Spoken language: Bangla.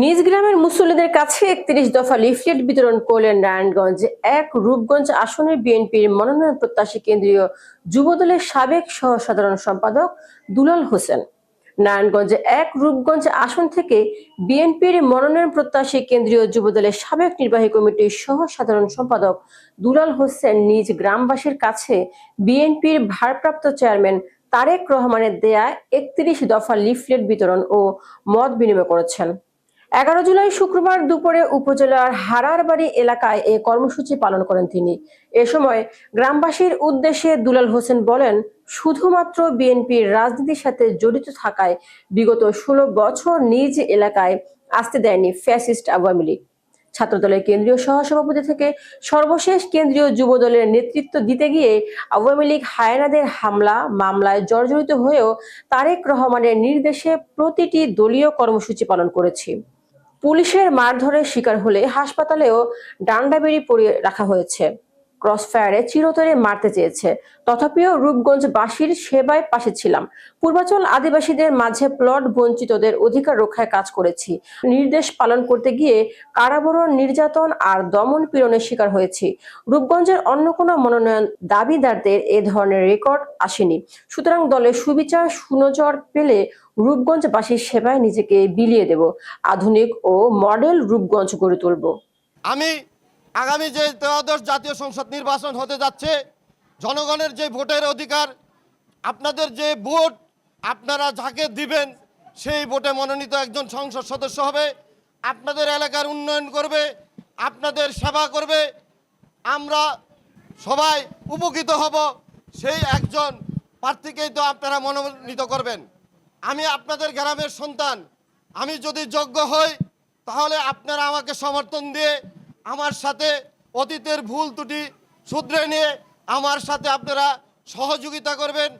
নিজ গ্রামের মুসল্লিদের কাছে একত্রিশ দফা লিফলেট বিতরণ করলেন নারায়ণগঞ্জ এক রূপগঞ্জ আসনের বিএনপির মনোনয়ন প্রত্যাশী কেন্দ্রীয় যুবদলের সাবেক সহ সাধারণ সম্পাদক দুলাল হোসেন। নারায়ণগঞ্জে এক রূপগঞ্জ আসন থেকে বিএনপির মনোনয়ন প্রত্যাশী কেন্দ্রীয় যুবদলের সাবেক নির্বাহী কমিটির সহ সাধারণ সম্পাদক দুলাল হোসেন নিজ গ্রামবাসীর কাছে বিএনপির ভারপ্রাপ্ত চেয়ারম্যান তারেক রহমানের দেয়া একত্রিশ দফা লিফলেট বিতরণ ও মত বিনিময় করেছেন। এগারো জুলাই শুক্রবার দুপুরে উপজেলার হারারবাড়ি এলাকায় এ কর্মসূচি পালন করেন তিনি। এ সময় গ্রামবাসীর উদ্দেশ্যে দুলাল হোসেন বলেন, শুধুমাত্র বিএনপির রাজনীতির সাথে জড়িত থাকায় বিগত ষোলো বছর নিজ এলাকায় আসতে দেয়নি ফ্যাসিস্ট আওয়ামী লীগ। ছাত্রদলের কেন্দ্রীয় সহসভাপতি থেকে সর্বশেষ কেন্দ্রীয় যুব দলের নেতৃত্ব দিতে গিয়ে আওয়ামী লীগ হায়নাদের হামলা, মামলায় জর্জরিত হয়েও তারেক রহমানের নির্দেশে প্রতিটি দলীয় কর্মসূচি পালন করেছি। পুলিশের মারধরের শিকার হলে হাসপাতালেও ডান্ডাবেড়ি পরিয়ে রাখা হয়েছে। ক্রসফায়ারে চিরতরে মারতে চেয়েছে। তথাপিও রূপগঞ্জবাসীর সেবায় পাশে ছিলাম। পূর্বাচল আদিবাসীদের মাঝে প্লট বঞ্চিতদের অধিকার রক্ষায় কাজ করেছি। নির্দেশ পালন করতে গিয়ে কারাবরণ, নির্যাতন আর দমন পীড়নের শিকার হয়েছি। রূপগঞ্জের অন্য কোনো মনোনয়ন দাবিদারদের এ ধরনের রেকর্ড আসেনি। সুতরাং দলের সুবিচার, সুনজর পেলে রূপগঞ্জবাসীর সেবায় নিজেকে বিলিয়ে দেব। আধুনিক ও মডেল রূপগঞ্জ গড়ে তুলব। আমি আগামী যে ত্রয়োদশ জাতীয় সংসদ নির্বাচন হতে যাচ্ছে, জনগণের যে ভোটের অধিকার, আপনাদের যে ভোট, আপনারা যাকে দিবেন সেই ভোটে মনোনীত একজন সংসদ সদস্য হবে, আপনাদের এলাকার উন্নয়ন করবে, আপনাদের সেবা করবে, আমরা সবাই উপকৃত হব, সেই একজন প্রার্থীকেই তো আপনারা মনোনীত করবেন। আমি আপনাদের গ্রামের সন্তান, আমি যদি যোগ্য হই, তাহলে আপনারা আমাকে সমর্থন দিয়ে আমার সাথে অতীতের ভুল ত্রুটি শুধরে নিয়ে আমার সাথে আপনারা সহযোগিতা করবেন।